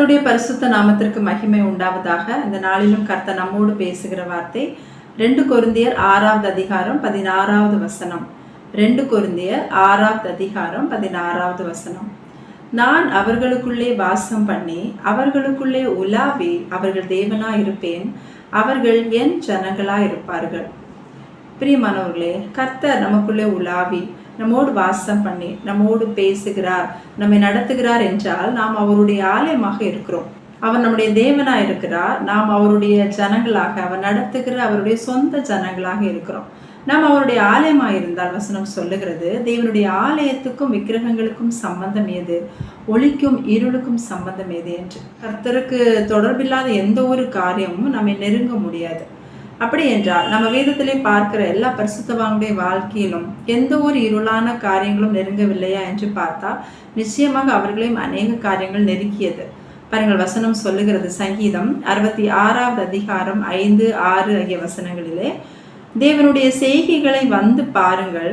கர்த்தருடைய பரிசுத்த நாமத்திற்கு மகிமை உண்டாவதாக. இந்த நாளிலும் கர்த்தர் நம்மோடு பேசுகிற வார்த்தை ரெண்டு கொருந்தியர் ஆறாவது அதிகாரம் பதினாறாவது வசனம். ரெண்டு கொருந்தியர் ஆறாவது அதிகாரம் பதினாறாவது வசனம். நான் அவர்களுக்குள்ளே வாசம் பண்ணி அவர்களுக்குள்ளே உலாவி அவர்கள் தேவனா இருப்பேன் அவர்கள் என் ஜனங்களா இருப்பார்கள் பிரியமானவர்களே கர்த்தர் நமக்குள்ளே உலாவி நம்மோடு வாசம் பண்ணி நம்மோடு பேசுகிறார் நம்மை நடத்துகிறார் என்றால் நாம் அவருடைய ஆலயமாக இருக்கிறோம். அவர் நம்முடைய தேவனா இருக்கிறார். நாம் அவருடைய ஜனங்களாக அவர் நடத்துகிற அவருடைய சொந்த ஜனங்களாக இருக்கிறோம். நாம் அவருடைய ஆலயமாக இருந்தால் வசனம் சொல்லுகிறது தேவனுடைய ஆலயத்துக்கும் விக்கிரகங்களுக்கும் சம்பந்தம் ஏது ஒளிக்கும் இருளுக்கும் சம்பந்தம் ஏது என்று. கர்த்தருக்கு தொடர்பில்லாத எந்த ஒரு காரியமும் நம்மை நெருங்க முடியாது. அப்படி என்றால் நம்ம வேதத்திலே பார்க்கிற எல்லா பரிசுத்தவாங்களுடைய வாழ்க்கையிலும் எந்த ஒரு இருளான காரியங்களும் நெருங்கவில்லையா என்று பார்த்தா நிச்சயமாக அவர்களையும் அநேக காரியங்கள் நெருக்கியது. பாருங்கள் வசனம் சொல்லுகிறது சங்கீதம் அறுபத்தி ஆறாவது அதிகாரம் ஐந்து ஆறு ஆகிய வசனங்களிலே தேவனுடைய செய்கைகளை வந்து பாருங்கள்.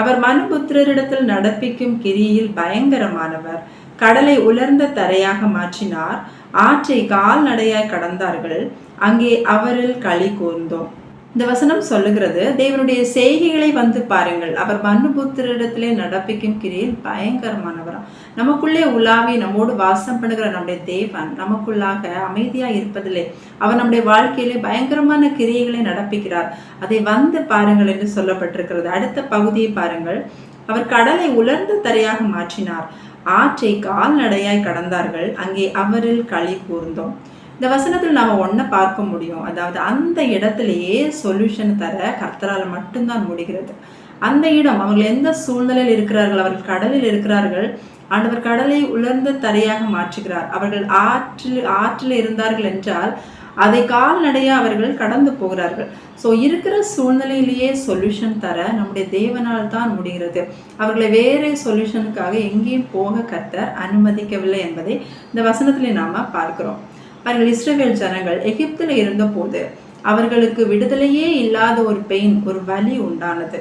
அவர் மனுபுத்திரரிடத்தில் நடப்பிக்கும் கிரியில் பயங்கரமானவர். கடலை உலர்ந்த தரையாக மாற்றினார். ஆற்றை கால்நடையாய் கடந்தார்கள். அங்கே அவரில் களி கூர்ந்தோம். இந்த வசனம் சொல்லுகிறது தேவனுடைய செய்கைகளை வந்து பாருங்கள். அவர் மனுபுத்திரிடத்திலே நடப்பிக்கும் கிரியில் பயங்கரமானவரா. நமக்குள்ளே உலாவி நம்மோடு வாசம் பண்ணுகிற நம்முடைய தேவன் நமக்குள்ளாக அமைதியா இருப்பதில்லை. அவர் நம்முடைய வாழ்க்கையிலே பயங்கரமான கிரியைகளை நடப்பிக்கிறார். அதை வந்து பாருங்கள் என்று சொல்லப்பட்டிருக்கிறது. அடுத்த பகுதியை பாருங்கள். அவர் கடலை உலர்ந்த தரையாக மாற்றினார். ஆற்றை கால்நடையாய் கடந்தார்கள். அங்கே அவரில் களி கூர்ந்தோம். இந்த வசனத்தில் நாம் ஒன்றை பார்க்க முடியும். அதாவது அந்த இடத்துலையே சொல்யூஷன் தர கர்த்தரால் மட்டும்தான் முடிகிறது. அந்த இடம் அவர்கள் எந்த சூழ்நிலையில் இருக்கிறார்கள் அவர்கள் கடலில் இருக்கிறார்கள் ஆண்டவர் கடலை உலர்ந்த தரையாக மாற்றுகிறார். அவர்கள் ஆற்றில் ஆற்றில் இருந்தார்கள் என்றால் அதை கால்நடையா அவர்கள் கடந்து போகிறார்கள். ஸோ இருக்கிற சூழ்நிலையிலேயே சொல்யூஷன் தர நம்முடைய தேவனால் தான் முடிகிறது. அவர்களை வேறு சொல்யூஷனுக்காக எங்கேயும் போக கத்த அனுமதிக்கவில்லை என்பதை இந்த வசனத்திலே நாம் பார்க்கிறோம். அவர்கள் இஸ்ரேல் ஜனங்கள் எகிப்தில் இருந்தபோது அவர்களுக்கு விடுதலையே இல்லாத ஒரு பெயின் ஒரு வலி உண்டானது.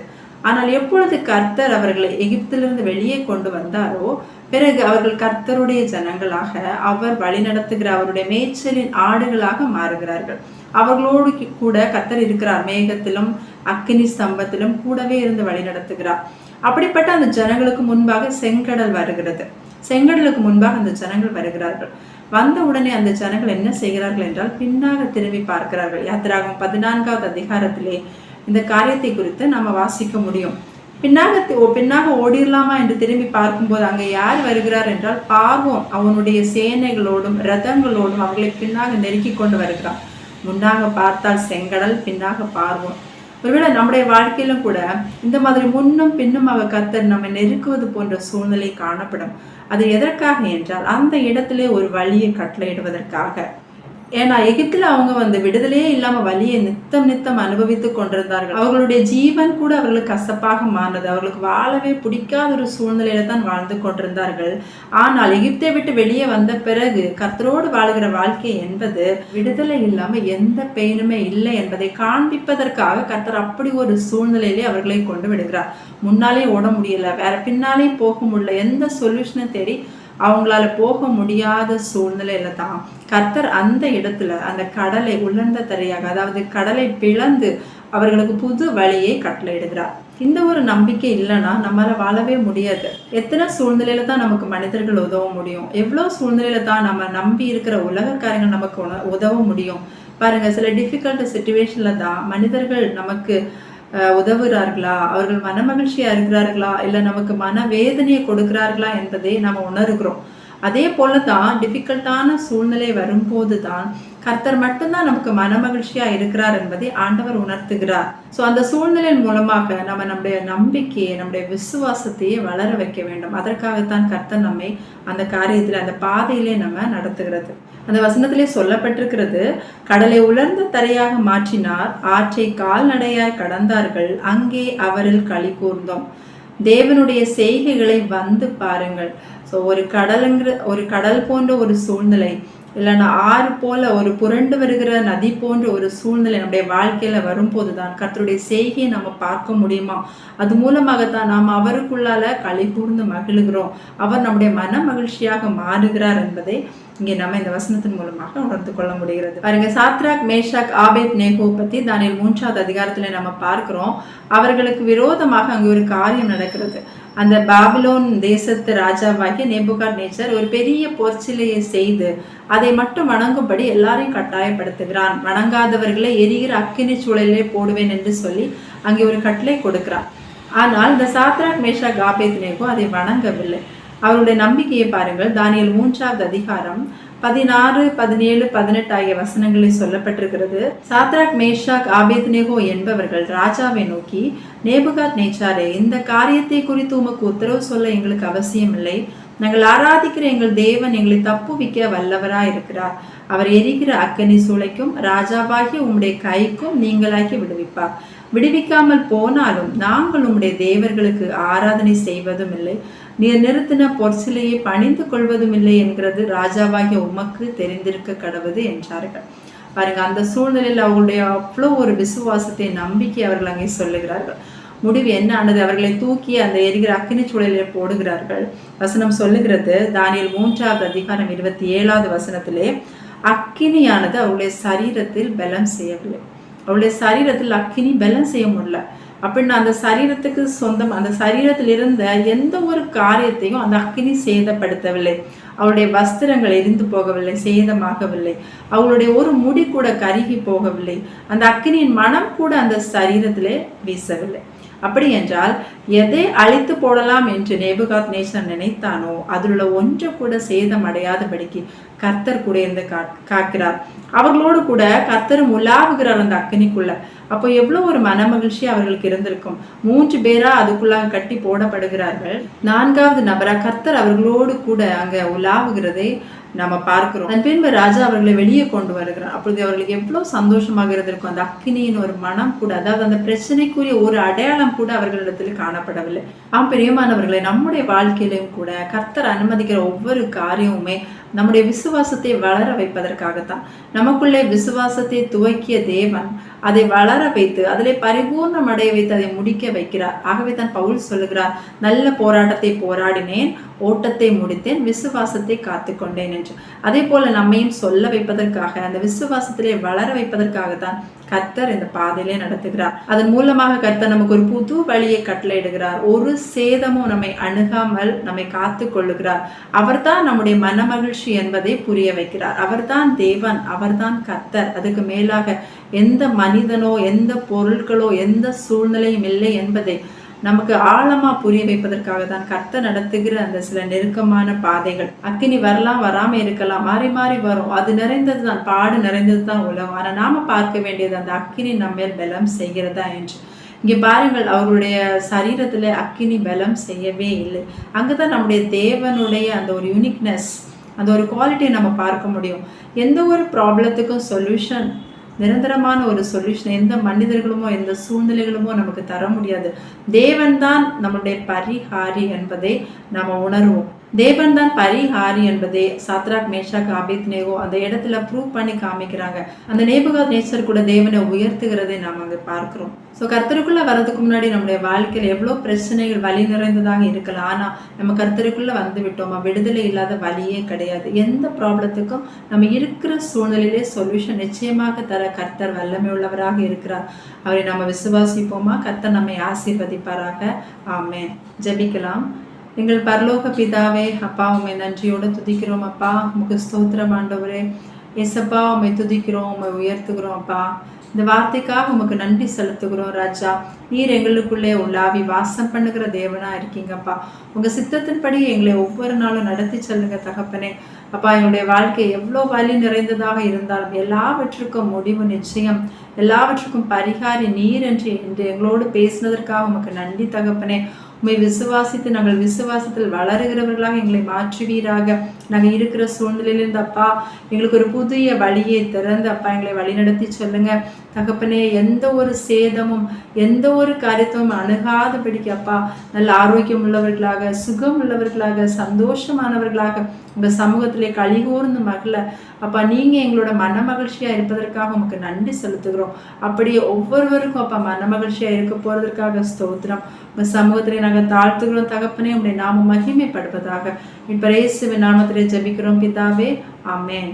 ஆனால் எப்பொழுது கர்த்தர் அவர்களை எகிப்திலிருந்து வெளியே கொண்டு வந்தாரோ பிறகு அவர்கள் கர்த்தருடைய ஜனங்களாக அவர் வழிநடத்துகிற அவருடைய மேய்ச்சலின் ஆடுகளாக மாறுகிறார்கள். அவர்களோடு கூட கர்த்தர் இருக்கிறார். மேகத்திலும் அக்கினி ஸ்தம்பத்திலும் கூடவே இருந்து வழி நடத்துகிறார். அப்படிப்பட்ட அந்த ஜனங்களுக்கு முன்பாக செங்கடல் வருகிறது. செங்கடலுக்கு முன்பாக அந்த ஜனங்கள் வருகிறார்கள். வந்த உடனே அந்த ஜனங்கள் என்ன செய்கிறார்கள் என்றால் பின்னாக திரும்பி பார்க்கிறார்கள். யாத்திராகும் பதினான்காவது அதிகாரத்திலே இந்த காரியத்தை குறித்து நம்ம வாசிக்க முடியும். பின்னாக பின்னாக ஓடிடலாமா என்று திரும்பி பார்க்கும்போது அங்கே யார் வருகிறார் என்றால் பார்வோம் அவனுடைய சேனைகளோடும் ரதங்களோடும் அவர்களை பின்னாக நெருக்கி கொண்டு வருகிறான். முன்னாக பார்த்தால் செங்கடல் பின்னாக பார்வோம் ஒருவேளை நம்முடைய வாழ்க்கையிலும் கூட இந்த மாதிரி முன்னும் பின்னுமாக கத்தர் நம்ம நெருக்குவது போன்ற சூழ்நிலை காணப்படும். அது எதற்காக என்றால் அந்த இடத்திலே ஒரு வழியை கட்டளையிடுவதற்காக. ஏன்னா எகிப்தில் அவங்க வந்து விடுதலையே இல்லாம வழியை நித்தம் நித்தம் அனுபவித்துக் கொண்டிருந்தார்கள். அவர்களுடைய ஜீவன் கூட அவர்களுக்கு கசப்பாக மாறினது. அவர்களுக்கு வாழவே பிடிக்காத ஒரு சூழ்நிலையில தான் வாழ்ந்து கொண்டிருந்தார்கள். ஆனால் எகிப்தை விட்டு வெளியே வந்த பிறகு கத்தரோடு வாழ்கிற வாழ்க்கை என்பது விடுதலை இல்லாம எந்த பெயினுமே இல்லை என்பதை காண்பிப்பதற்காக கத்தர் அப்படி ஒரு சூழ்நிலையிலே அவர்களை கொண்டு விடுகிறார். முன்னாலே ஓட முடியல. வேற பின்னாலே போக முடியல. எந்த சொல்யூஷனை தேடி அவங்களால போக முடியாத சூழ்நிலையில தான். கர்த்தர் அந்த இடத்துல அந்த கடலை உலர்ந்த தரையாக அதாவது கடலை பிளந்து அவர்களுக்கு புது வழியை கட்டளையிடுகிறார். இந்த ஒரு நம்பிக்கை இல்லைன்னா நம்மளால வாழவே முடியாது. எத்தனை சூழ்நிலையில தான் நமக்கு மனிதர்கள் உதவ முடியும்? எவ்வளோ சூழ்நிலையில தான் நம்ம நம்பி இருக்கிற உலக காரியங்கள் நமக்கு உதவ முடியும்? பாருங்க சில டிஃபிகல்ட் சுச்சுவேஷன்ல தான் மனிதர்கள் நமக்கு உதவுகிறார்களா? அவர்கள் மனமகிழ்ச்சியாக இருக்கிறார்களா? இல்லை நமக்கு மன வேதனையை கொடுக்கிறார்களா என்பதை நம்ம உணர்கிறோம். அதே போல தான் டிஃபிகல்ட்டான சூழ்நிலை வரும்போது தான் கர்த்தர் மட்டும்தான் நமக்கு மன மகிழ்ச்சியா இருக்கிறார் என்பதை ஆண்டவர் உணர்த்துகிறார். ஸோ அந்த சூழ்நிலையின் மூலமாக நம்ம நம்முடைய நம்பிக்கையை நம்முடைய விசுவாசத்தையே வளர வைக்க வேண்டும். அதற்காகத்தான் கர்த்தர் நம்மை அந்த காரியத்தில் அந்த பாதையிலே நம்ம நடத்துகிறது. அந்த வசனத்திலே சொல்லப்பட்டிருக்கிறது கடலை உலர்ந்த தரையாக மாற்றினார் ஆற்றை கால்நடையாய் கடந்தார்கள் அங்கே அவரில் களி கூர்ந்தோம். தேவனுடைய செய்கைகளை வந்து பாருங்கள். ஸோ ஒரு கடலுங்கிற ஒரு கடல் போன்ற ஒரு சூழ்நிலை இல்லைன்னா ஆறு போல ஒரு புரண்டு வருகிற நதி போன்ற ஒரு சூழ்நிலை நம்முடைய வாழ்க்கையில வரும்போது தான் கர்த்தருடைய செய்கையை நம்ம பார்க்க முடியுமா? அது மூலமாகத்தான் நாம் அவருக்குள்ளால களி கூர்ந்து மகிழ்கிறோம். அவர் நம்முடைய மன மகிழ்ச்சியாக மாறுகிறார் என்பதை இங்கே நம்ம இந்த வசனத்தின் மூலமாக உணர்ந்து கொள்ள முடிகிறது. பாருங்க சாத்ராக் மேஷாக் ஆபேத் நேகோ பத்தி தானியல் மூன்றாவது அதிகாரத்துல நம்ம பார்க்கிறோம். அவர்களுக்கு விரோதமாக அங்கே ஒரு காரியம் நடக்கிறது. அந்த பாபிலோன் தேசத்து ராஜாவாகிய நேபுகார் நேச்சர் ஒரு பெரிய பொற்சிலையை செய்து அதை மட்டும் வணங்கும்படி எல்லாரையும் கட்டாயப்படுத்துகிறான். வணங்காதவர்களை எரிகிற அக்கினி சூழலிலே போடுவேன் என்று சொல்லி அங்கே ஒரு கட்டளை கொடுக்கிறான். ஆனால் இந்த சாத்ராக் மேஷா காபேத் நேகோ அதை வணங்கவில்லை. அவருடைய நம்பிக்கையை பாருங்கள். தானியல் மூன்றாவது அதிகாரம் பதினாறு பதினேழு பதினெட்டு ஆகிய வசனங்களில் சொல்லப்பட்டிருக்கிறது. சாத்ராக் மேஷாக் ஆபேத்னேகோ என்பவர்கள் ராஜாவை நோக்கி நேபுகாத் நேச்சாரே இந்த காரியத்தை குறித்து உமக்கு உத்தரவு சொல்ல எங்களுக்கு அவசியம் இல்லை நாங்கள் ஆராதிக்கிற எங்கள் தேவன் எங்களை தப்புவிக்க வல்லவராய் இருக்கிறார் அவர் எரிகிற அக்கனி சூளைக்கும் ராஜாவாகிய உம்முடைய கைக்கும் நீங்களாக்கி விடுவிப்பார். விடுவிக்காமல் போனாலும் நாங்கள் உம்முடைய தேவர்களுக்கு ஆராதனை செய்வதும் இல்லை நீர் நிறுத்தின பொற்சிலையை பணிந்து கொள்வதும் இல்லை என்கிறது ராஜாவாகிய உமக்கு தெரிந்திருக்க கடவுது என்றார்கள். பாருங்க அந்த சூழ்நிலையில் அவங்களுடைய அவ்வளோ ஒரு விசுவாசத்தை நம்பிக்கை அவர்கள் அங்கே சொல்லுகிறார்கள். முடிவு என்ன ஆனது? அவர்களை தூக்கி அந்த எரிகிற அக்கினி சூழலில் போடுகிறார்கள். வசனம் சொல்லுகிறது தானியல் மூன்றாவது அதிகாரம் இருபத்தி ஏழாவது வசனத்திலே அக்கினியானது அவருடைய சரீரத்தில் பலம் செய்யவில்லை. அவளுடைய சரீரத்தில் அக்கினி பலம் செய்ய முடியல. அப்படின்னு அந்த சரீரத்துக்கு சொந்தம் அந்த சரீரத்தில் இருந்த எந்த ஒரு காரியத்தையும் அந்த அக்கினி சேதப்படுத்தவில்லை. அவளுடைய வஸ்திரங்கள் எரிந்து போகவில்லை சேதமாகவில்லை. அவளுடைய ஒரு முடி கூட கருகி போகவில்லை. அந்த அக்கினியின் மனம் கூட அந்த சரீரத்திலே வீசவில்லை. அப்படி என்றால் எதை அழித்து போடலாம் என்று நேபுகாத் நேசன் நினைத்தானோ அதிலுள்ள உள்ள ஒன்று கூட சேதம் அடையாதபடிக்கு கர்த்தர் கூட இருந்து காக்கிறார். அவர்களோடு கூட கர்த்தரும் உலாவுகிறார் அந்த அக்கினிக்குள்ள. அப்போ எவ்வளோ ஒரு மன மகிழ்ச்சி அவர்களுக்கு இருந்திருக்கும். மூன்று பேரா அதுக்குள்ளாக கட்டி போடப்படுகிறார்கள். நான்காவது நபரா கர்த்தர் அவர்களோடு கூட அங்க உலாவுகிறதை நம்ம பார்க்கிறோம். அதன் பின்பு ராஜா அவர்களை வெளியே கொண்டு வருகிறார். அப்பொழுது அவர்களுக்கு எவ்வளவு சந்தோஷமாக இருந்திருக்கும். அந்த அக்கினியின் ஒரு மனம் கூட அதாவது அந்த பிரச்சனைக்குரிய ஒரு அடையாளம் கூட அவர்களிடத்தில் காணப்படவில்லை. ஆம் பிரியமானவர்களை நம்முடைய வாழ்க்கையிலும் கூட கர்த்தர் அனுமதிக்கிற ஒவ்வொரு காரியமுமே நம்முடைய விசுவாசத்தை வளர வைப்பதற்காகத்தான். நமக்குள்ளே விசுவாசத்தை துவக்கிய தேவன் அதை வளர வைத்து அதிலே பரிபூர்ணம் அடைய வைத்து அதை முடிக்க வைக்கிறார். ஆகவே தான் பவுல் சொல்லுகிறார் நல்ல போராட்டத்தை போராடினேன் ஓட்டத்தை முடித்தேன் விசுவாசத்தை காத்து கொண்டேன் என்று. அதே போல நம்மையும் சொல்ல வைப்பதற்காக அந்த விசுவாசத்திலே வளர வைப்பதற்காகத்தான் கர்த்தர் இந்த பாதையிலே நடத்துகிறார். அதன் மூலமாக கர்த்தர் நமக்கு ஒரு புது வழியை கட்டளையிடுகிறார். ஒரு சேதமும் நம்மை அணுகாமல் நம்மை காத்து கொள்ளுகிறார் அவர்தான் நம்முடைய மனமகிழ்ச்சி என்பதை புரிய வைக்கிறார். அவர்தான் தேவன் அவர்தான் கர்த்தர். அதுக்கு மேலாக எந்த மனிதனோ எந்த பொருட்களோ எந்த சூழ்நிலையும் இல்லை என்பதை நமக்கு ஆழமா புரிய வைப்பதற்காக தான் கர்த்த நடத்துகிற அந்த சில நெருக்கமான பாதைகள். அக்கினி வரலாம் வராம இருக்கலாம் மாறி மாறி வரும். அது நிறைந்தது தான் பாடு நிறைந்தது தான் உலகம். ஆனால் நாம பார்க்க வேண்டியது அந்த அக்கினி நம்ம பலம் செய்கிறதா என்று. இங்கே பாருங்கள் அவருடைய சரீரத்தில் அக்கினி பலம் செய்யவே இல்லை. அங்கே தான் நம்முடைய தேவனுடைய அந்த ஒரு யூனிக்னஸ் அந்த ஒரு குவாலிட்டியை நம்ம பார்க்க முடியும். எந்த ஒரு ப்ராப்ளத்துக்கும் சொல்யூஷன் நிரந்தரமான ஒரு சொல்யூஷன் எந்த மனிதர்களுமோ எந்த சூழ்நிலைகளுமோ நமக்கு தர முடியாது. தேவன் தான் நம்முடைய பரிஹாரி என்பதை நாம் உணர்வோம். தேவன் தான் பரிஹாரி என்பதே சாத்ராக் மேஷாக் ஆபித் நேகோ அந்த இடத்துல ப்ரூவ் பண்ணி காமிக்கிறாங்க. அந்த நேபுகாத் நேச்சர் கூட தேவனை உயர்த்துகிறதை நாம் அங்கே பார்க்கிறோம். ஸோ கர்த்தருக்குள்ள வர்றதுக்கு முன்னாடி நம்முடைய வாழ்க்கையில் எவ்வளோ பிரச்சனைகள் வழி நிறைந்ததாக இருக்கலாம். ஆனால் நம்ம கர்த்தருக்குள்ள வந்து விட்டோமா? விடுதலை இல்லாத வழியே கிடையாது. எந்த ப்ராப்ளத்துக்கும் நம்ம இருக்கிற சூழ்நிலையிலே சொல்யூஷன் நிச்சயமாக தர கர்த்தர் வல்லமை உள்ளவராக இருக்கிறார். அவரை நம்ம விசுவாசிப்போமா? கர்த்தர் நம்மை ஆசீர்வதிப்பாராக. ஆமே ஜபிக்கலாம். எங்கள் பரலோக பிதாவே அப்பா உண்மை நன்றியோடு துதிக்கிறோம் அப்பா. உமக்கு ஸ்தோத்திரம் ஆண்டவரே. எசப்பா உண்மை துதிக்கிறோம் உண்மை உயர்த்துகிறோம் அப்பா. இந்த வார்த்தைக்காக உமக்கு நன்றி செலுத்துகிறோம் ராஜா. நீர் எங்களுக்குள்ளே உள்ளாவி வாசம் பண்ணுகிற தேவனா இருக்கீங்கப்பா உங்க சித்தத்தின்படி எங்களை ஒவ்வொரு நாளும் நடத்தி செல்லுங்க தகப்பனே. அப்பா என்னுடைய வாழ்க்கை எவ்வளோ வலி நிறைந்ததாக இருந்தாலும் எல்லாவற்றுக்கும் முடிவு நிச்சயம். எல்லாவற்றுக்கும் பரிகாரி நீர் என்று என்று எங்களோடு பேசினதற்காக உமக்கு நன்றி தகப்பனே. உண்மை விசுவாசித்து நாங்கள் விசுவாசத்தில் வளருகிறவர்களாக எங்களை மாற்றுவீராக. நாங்கள் இருக்கிற சூழ்நிலையிலிருந்து அப்பா எங்களுக்கு ஒரு புதிய வழியை திறந்து அப்பா எங்களை வழிநடத்தி சொல்லுங்க. தகப்பனே எந்த ஒரு சேதமும் எந்த ஒரு காரியத்தும் அணுகாதபடிக்கு அப்பா நல்ல ஆரோக்கியம் உள்ளவர்களாக சுகம் உள்ளவர்களாக சந்தோஷமானவர்களாக உங்கள் சமூகத்திலே கழிகூர்ந்து மகள அப்பா நீங்கள் எங்களோட மன மகிழ்ச்சியாக இருப்பதற்காக உமக்கு நன்றி செலுத்துகிறோம். அப்படியே ஒவ்வொருவருக்கும் அப்பா மன மகிழ்ச்சியாக இருக்க போகிறதுக்காக ஸ்தோத்திரம். உங்கள் சமூகத்திலே நாங்கள் தாழ்த்துகிறோம் தகப்பனே உடைய நாம மகிமைப்படுவதாக இப்போ ரேசுவின் நாமத்திலே ஜெபிக்கிறோம் பிதாவே ஆமென்.